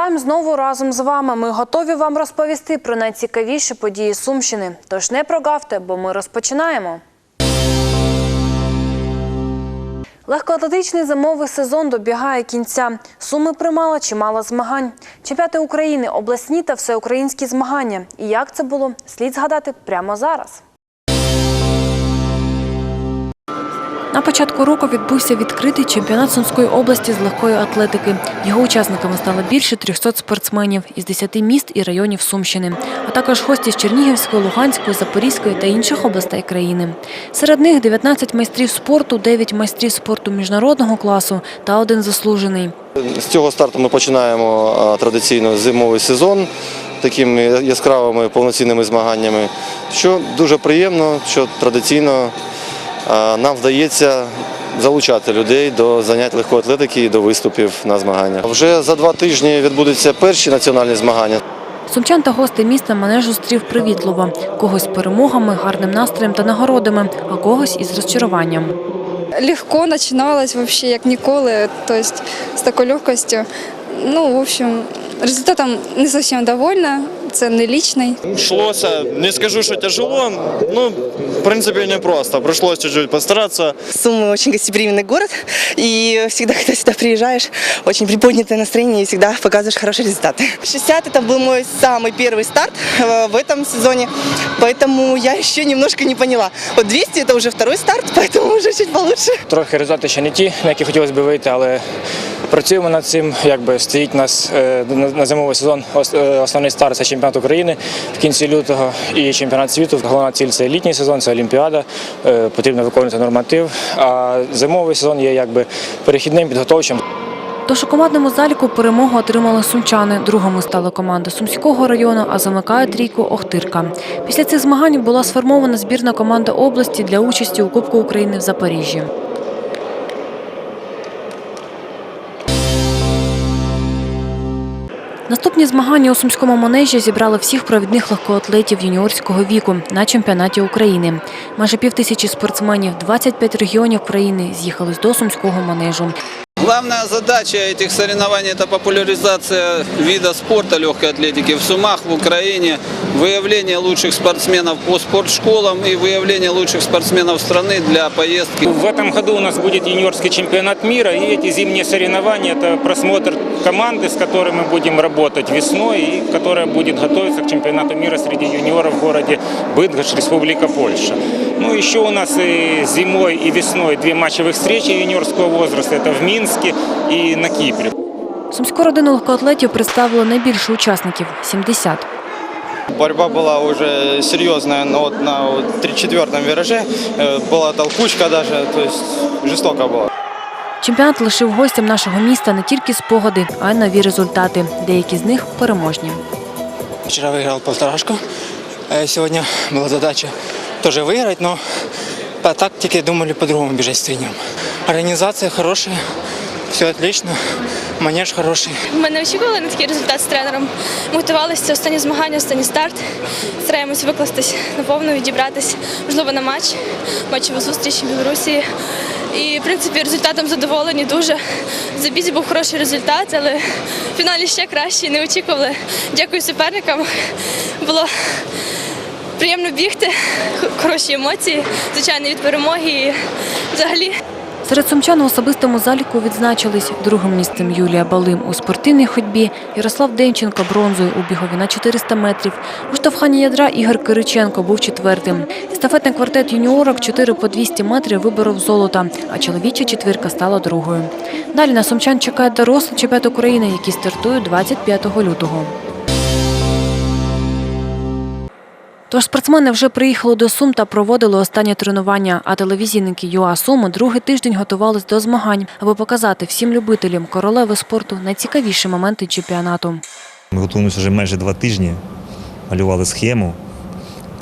Тайм знову разом з вами. Ми готові вам розповісти про найцікавіші події Сумщини. Тож не прогавте, бо ми розпочинаємо. Легкоатлетичний зимовий сезон добігає кінця. Суми приймала чимало змагань. Чемпіонати України, обласні та всеукраїнські змагання. І як це було, слід згадати прямо зараз. На початку року відбувся відкритий чемпіонат Сумської області з легкої атлетики. Його учасниками стало більше 300 спортсменів із 10 міст і районів Сумщини, а також гості з Чернігівської, Луганської, Запорізької та інших областей країни. Серед них 19 майстрів спорту, 9 майстрів спорту міжнародного класу та один заслужений. З цього старту ми починаємо традиційно зимовий сезон такими яскравими повноцінними змаганнями, що дуже приємно, що традиційно нам вдається залучати людей до занять легкої атлетики і до виступів на змаганнях. Вже за два тижні відбудуться перші національні змагання. Сумчан та гости міста манеж зустрів привітливо. Когось перемогами, гарним настроєм та нагородами, а когось із розчаруванням. легко начиналось вообще, як ніколи, то есть з такою легкостю. Ну, в общем, результатом не зовсім довольна, це не лічний. Шлося, не скажу, что тяжело, ну, в принципе, не просто. Пришлось чуть-чуть постараться. Сумы очень гостеприимный город, и всегда, когда сюда приезжаешь, очень приподнятое настроение и всегда показываешь хорошие результаты. 60 это был мой самый первый старт э, в этом сезоне, поэтому я еще немножко не поняла. Вот 200 это уже второй старт, поэтому уже чуть получше. Трохи результати ще не ті, на які хотілося б вийти, але працюємо над цим. Якби стоїть нас е, на зимовий сезон е, основний старт це чемпіонат України в кінці лютого і чемпіонат світу. Головна ціль це літній сезон, це Олімпіада. Е, Потрібно виконувати норматив. А зимовий сезон є якби перехідним, підготовчим. Тож у командному заліку перемогу отримали сумчани. Другими стала команда Сумського району, а замикає трійку Охтирка. Після цих змагань була сформована збірна команда області для участі у Кубку України в Запоріжжі. Наступні змагання у сумському манежі зібрали всіх провідних легкоатлетів юніорського віку на чемпіонаті України. Майже півтисячі спортсменів, 25 регіонів країни з'їхались до сумського манежу. Главная задача этих соревнований – это популяризация вида спорта легкой атлетики в Сумах, в Украине, выявление лучших спортсменов по спортшколам и выявление лучших спортсменов страны для поездки. В этом году у нас будет юниорский чемпионат мира, и эти зимние соревнования – это просмотр команды, с которой мы будем работать весной, и которая будет готовиться к чемпионату мира среди юниоров в городе Быдгош, Республика Польша. Ну, еще у нас и зимой, и весной две матчевых встречи юниорского возраста – это в Минске и на Кипре. Сумську родину легкоатлетів представило найбільше учасників – 70. Борьба была уже серьезная, но вот на вот 3-4 вираже э, была толкучка даже, то есть жестоко было. Чемпіонат лишив гостям нашого міста не тільки спогади, а й нові результати. Деякі з них переможні. Вчера выиграл полторашку. Э, Сегодня была задача тоже выиграть, но по тактике думали по-другому бежать с тренером. Организация хорошая, все отлично, манеж хороший. Ми не очікували на такий результат з тренером. Готувалися це останні змагання, останній старт. Стараємось викластись наповну, відібратись, можливо, на матч, матчеву зустріч в Білорусі. І, в принципі, результатом задоволені дуже. В забізі був хороший результат, але в фіналі ще краще, не очікували. Дякую суперникам. Було приємно бігти, хороші емоції, звичайно, від перемоги і взагалі. Серед сумчан в особистому заліку відзначились другим місцем Юлія Балим у спортивній ходьбі, Ярослав Денченко бронзою у бігові на 400 метрів. У штовханні ядра Ігор Кириченко був четвертим. Естафетний квартет юніорок 4 по 200 метрів виборов золота, а чоловіча четвірка стала другою. Далі на сумчан чекає дорослий чемпіонат України, який стартує 25 лютого. Тож спортсмени вже приїхали до Сум та проводили останнє тренування, а телевізійники ЮА Суми другий тиждень готувались до змагань, аби показати всім любителям королеви спорту найцікавіші моменти чемпіонату. Ми готуємося вже майже два тижні, малювали схему,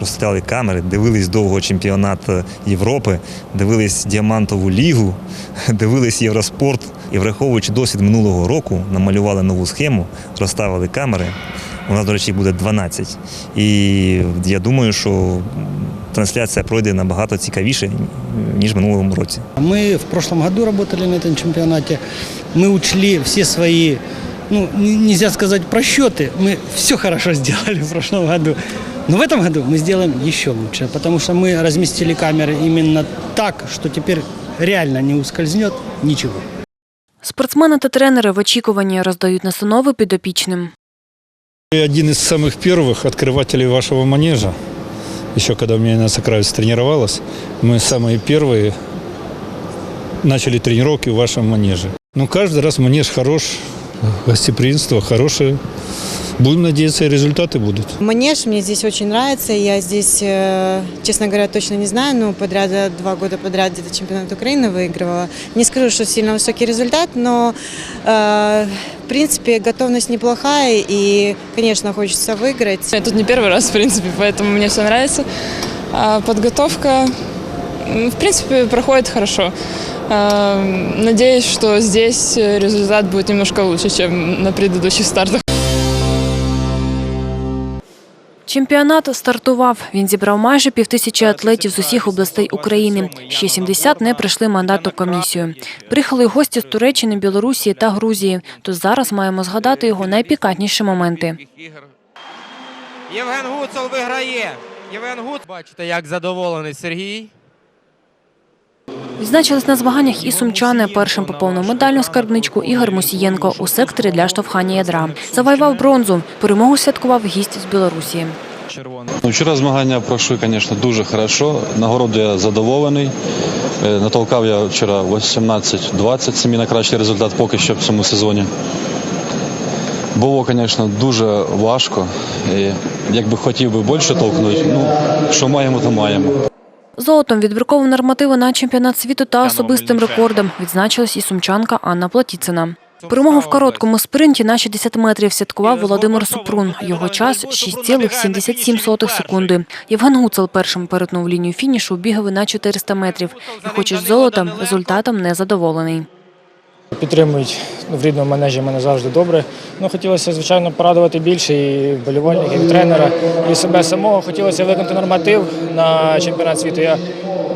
розставляли камери, дивились довго чемпіонат Європи, дивились діамантову лігу, дивились Євроспорт. І враховуючи досвід минулого року, намалювали нову схему, розставили камери. У нас, до речі, буде 12. І я думаю, що трансляція пройде набагато цікавіше, ніж в минулому році. Мы в прошлом году работали на этом чемпионате. Мы учли все свои ну, н- нельзя сказать просчеты. Мы все хорошо сделали в прошлом году. Но в этом году мы сделаем еще лучше, потому что мы разместили камеры именно так, что теперь реально не ускользнет ничего. Спортсмени та тренери в очікуванні роздають настанови підопічним. Я один из самых первых открывателей вашего манежа. Еще когда у меня на Сокравец тренировалась, мы самые первые начали тренировки в вашем манеже. Ну, каждый раз манеж хорош, гостеприимство хорошее. Будем надеяться, и результаты будут. Манеж мне здесь очень нравится. Я здесь, э, честно говоря, точно не знаю, но подряд, два года подряд где-то чемпионат Украины выигрывала. Не скажу, что сильно высокий результат, но э, в принципе готовность неплохая и, конечно, хочется выиграть. Я тут не первый раз, в принципе, поэтому мне все нравится. А подготовка, м, в принципе, проходит хорошо. Надеюсь, что здесь результат будет немножко лучше, чем на предыдущих стартах. Чемпіонат стартував. Він зібрав майже півтисячі атлетів з усіх областей України. Ще 70 не прийшли мандату комісію. Приїхали гості з Туреччини, Білорусі та Грузії. Тож зараз маємо згадати його найпікантніші моменти. Євген Гуцул виграє. Євген Гуцул. Бачите, як задоволений Сергій. Відзначились на змаганнях і сумчани. Першим поповнив медальну скарбничку Ігор Мусієнко у секторі для штовхання ядра. Завоював бронзу. Перемогу святкував гість з Білорусі. Ну, Вчора змагання пройшли, звісно, дуже хорошо. Нагороду я задоволений. Е, Натолкав я вчора 18-20, це мій найкращий результат поки що в цьому сезоні. Було, звісно, дуже важко. Якби хотів би більше толкнути, ну, що маємо, то маємо. Золотом відбірковував нормативи на чемпіонат світу та особистим рекордом. Відзначилась і сумчанка Анна Платіцина. Перемогу в короткому спринті на 60 метрів святкував Володимир Супрун. Його час 6,77 секунди. Євген Гуцел першим перетнув лінію фінішу, бігав на 400 метрів. І хоч із золотом, результатом не задоволений. Підтримують в рідному манежі мене завжди добре. Ну, хотілося, звичайно, порадувати більше і вболівальників, і тренера, і себе самого. Хотілося виконати норматив на чемпіонат світу. Я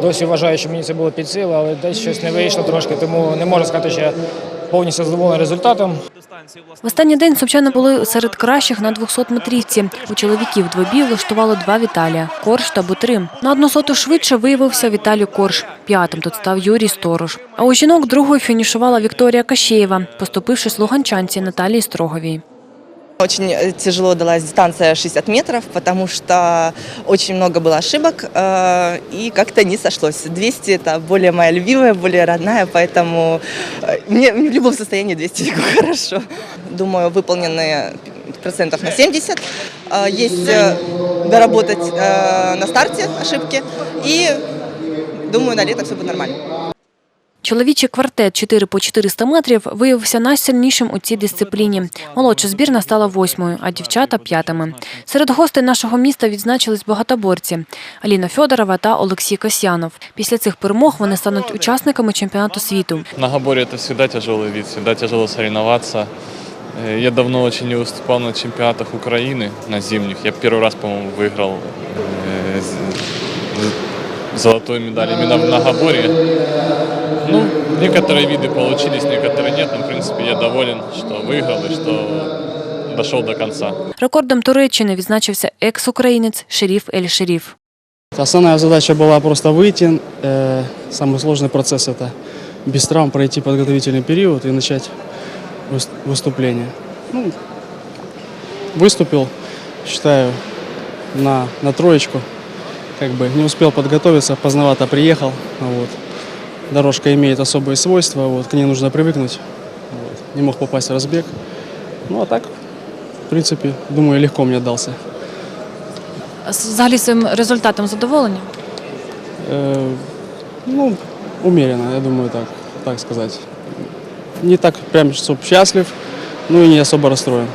досі вважаю, що мені це було під силу, але десь щось не вийшло трошки, тому не можу сказати, що я повністю задоволений результатом. В останній день сумчани були серед кращих на 200-метрівці. У чоловіків двобій влаштувало два Віталія – Корж та Бутрим. На одну соту швидше виявився Віталій Корж. П'ятим тут став Юрій Сторож. А у жінок другою фінішувала Вікторія Кащеєва, поступившись луганчанці Наталії Строговій. Очень э, тяжело далась дистанция 60 метров, потому что очень много было ошибок э, и как-то не сошлось. 200 это более моя любимая, более родная, поэтому э, мне, мне в любом состоянии 200 бегу хорошо. Думаю, выполнены процентов на 70. Э, Есть э, доработать э, на старте ошибки и думаю, на лето все будет нормально. Чоловічий квартет 4 по 400 метрів виявився найсильнішим у цій дисципліні. Молодша збірна стала восьмою, а дівчата п'ятими. Серед гостей нашого міста відзначились багатоборці Аліна Федорова та Олексій Касьянов. Після цих перемог вони стануть учасниками чемпіонату світу. Многоборье это всегда тяжелый вид, всегда тяжело соревноваться. Э, Я давно очень не выступал на чемпионатах Украины, на зимних. Я первый раз, по-моему, выиграл э, з- з- золотую медаль именно в многоборье. Ну, некоторые виды получились, некоторые нет, но, в принципе, я доволен, что выиграл и что дошел до конца. Рекордом Туреччини відзначився екс-українець Шеріф Ель-Шеріф. Основная задача была просто выйти. Э, Самый сложный процесс это без травм пройти подготовительный период и начать выс- выступление. Ну, выступил, считаю, на, на троечку. Как бы не успел подготовиться, поздновато приехал. Вот. Дорожка имеет особые свойства, вот, к ней нужно привыкнуть. Вот. Не мог попасть в разбег. Ну а так, в принципе, думаю, легко мне дался. Взагалі цим результатом задоволені? Э, ну, умеренно, я думаю, так, так сказать. Не так прям, чтоб счастлив, ну и не особо расстроен.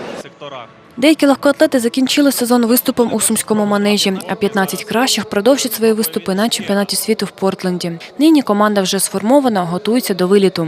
Деякі легкоатлети закінчили сезон виступом у сумському манежі, а 15 кращих продовжать свої виступи на чемпіонаті світу в Портленді. Нині команда вже сформована, готується до виліту.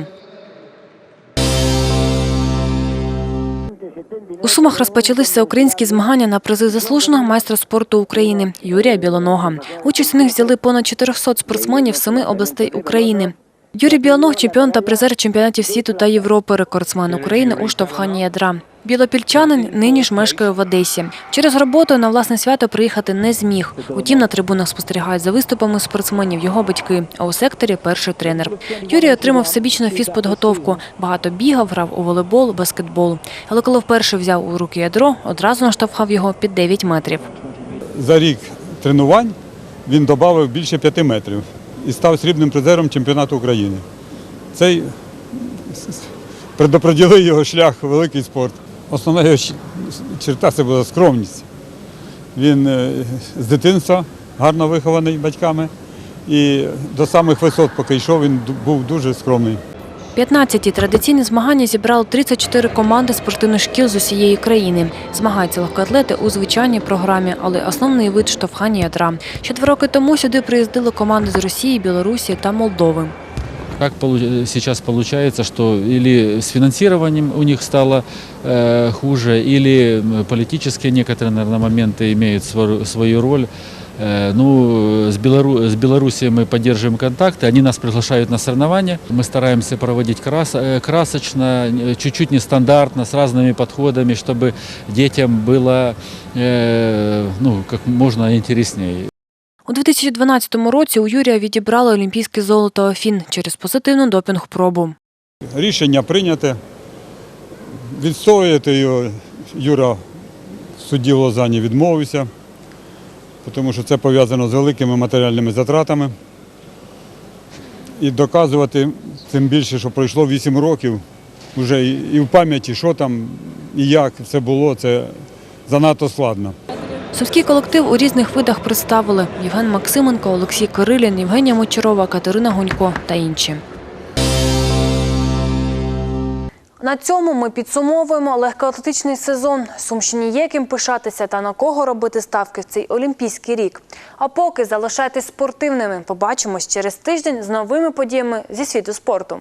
У Сумах розпочались всеукраїнські змагання на призи заслуженого майстра спорту України Юрія Білонога. Участь у них взяли понад 400 спортсменів семи областей України. Юрій Білоног – чемпіон та призер чемпіонатів світу та Європи, рекордсмен України у штовханні ядра. Білопільчанин нині ж мешкає в Одесі. Через роботу на власне свято приїхати не зміг. Утім, на трибунах спостерігають за виступами спортсменів його батьки, а у секторі перший тренер. Юрій отримав всебічну фізподготовку. Багато бігав, грав у волейбол, баскетбол. Але коли вперше взяв у руки ядро, одразу наштовхав його під 9 метрів. За рік тренувань він додав більше 5 метрів і став срібним призером чемпіонату України. Цей предоприділив його шлях у великий спорт. Основна його черта це була скромність. Він е, з дитинства гарно вихований батьками і до самих висот, поки йшов, він був дуже скромний. 15-ті традиційні змагання зібрали 34 команди спортивних шкіл з усієї країни. Змагаються легкоатлети у звичайній програмі, але основний вид штовхання ядра. Ще два роки тому сюди приїздили команди з Росії, Білорусі та Молдови. Как полу- сейчас получается, что или с финансированием у них стало э, хуже, или м, политические некоторые, наверное, моменты имеют свою, свою роль. Э, ну, с, Белору... с Белоруссией мы поддерживаем контакты, они нас приглашают на соревнования. Мы стараемся проводить крас... э, красочно, э, чуть-чуть нестандартно, с разными подходами, чтобы детям было э, ну, как можно интереснее. У 2012 році у Юрія відібрали олімпійське золото Афін через позитивну допінг-пробу. Рішення прийняте. Відстояти його Юра в суді в Лозані відмовився, тому що це пов'язано з великими матеріальними затратами. І доказувати, тим більше, що пройшло 8 років, вже і в пам'яті, що там і як це було, це занадто складно. Сумський колектив у різних видах представили Євген Максименко, Олексій Кирилін, Євгенія Мочарова, Катерина Гунько та інші. На цьому ми підсумовуємо легкоатлетичний сезон. Сумщині є ким пишатися та на кого робити ставки в цей олімпійський рік. А поки залишайтесь спортивними. Побачимось через тиждень з новими подіями зі світу спорту.